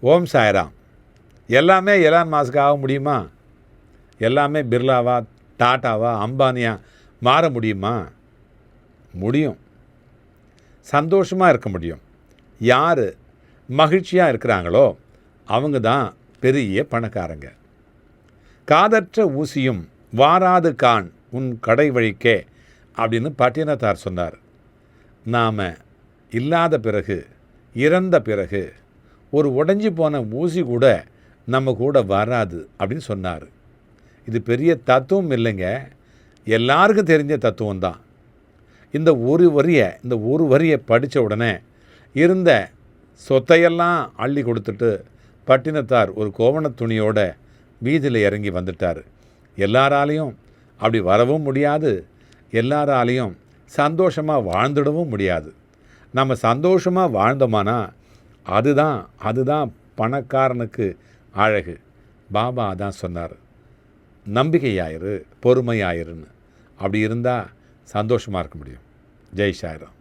ஓம் சாய்ராம். எல்லாமே Elon mask ஆக முடியுமா? எல்லாமே பிர்லாவா டாட்டாவா அம்பானியா மாற முடியுமா? முடியும். சந்தோஷமாக இருக்க முடியும். யார் மகிழ்ச்சியாக இருக்கிறாங்களோ அவங்க தான் பெரிய பணக்காரங்க. காதற்ற ஊசியும் வாராது கான் உன் கடை வழிக்கே அப்படின்னு பட்டினத்தார் சொன்னார். நாம் இல்லாத பிறகு இறந்த பிறகு ஒரு உடஞ்சி போன ஊசி கூட நம்ம கூட வராது அப்படின்னு சொன்னார். இது பெரிய தத்துவம் இல்லைங்க. எல்லாருக்கும் தெரிஞ்ச தத்துவம் தான். இந்த ஒரு வரியை இந்த ஒரு வரியை படித்த உடனே இருந்த சொத்தையெல்லாம் அள்ளி கொடுத்துட்டு பட்டினத்தார் ஒரு கோவண துணியோட வீதியில் இறங்கி வந்துட்டார். எல்லாராலையும் அப்படி வரவும் முடியாது. எல்லாராலையும் சந்தோஷமாக வாழ்ந்துடவும் முடியாது. நம்ம சந்தோஷமாக வாழ்ந்தோமானா அதுதான் அதுதான் பணக்காரனுக்கு அழகு. பாபா அதான் சொன்னார் நம்பிக்கையாயிரு பொறுமையாயிருன்னு. அப்படி இருந்தால் சந்தோஷமாக இருக்க முடியும். ஜெய் சாய்ராம்.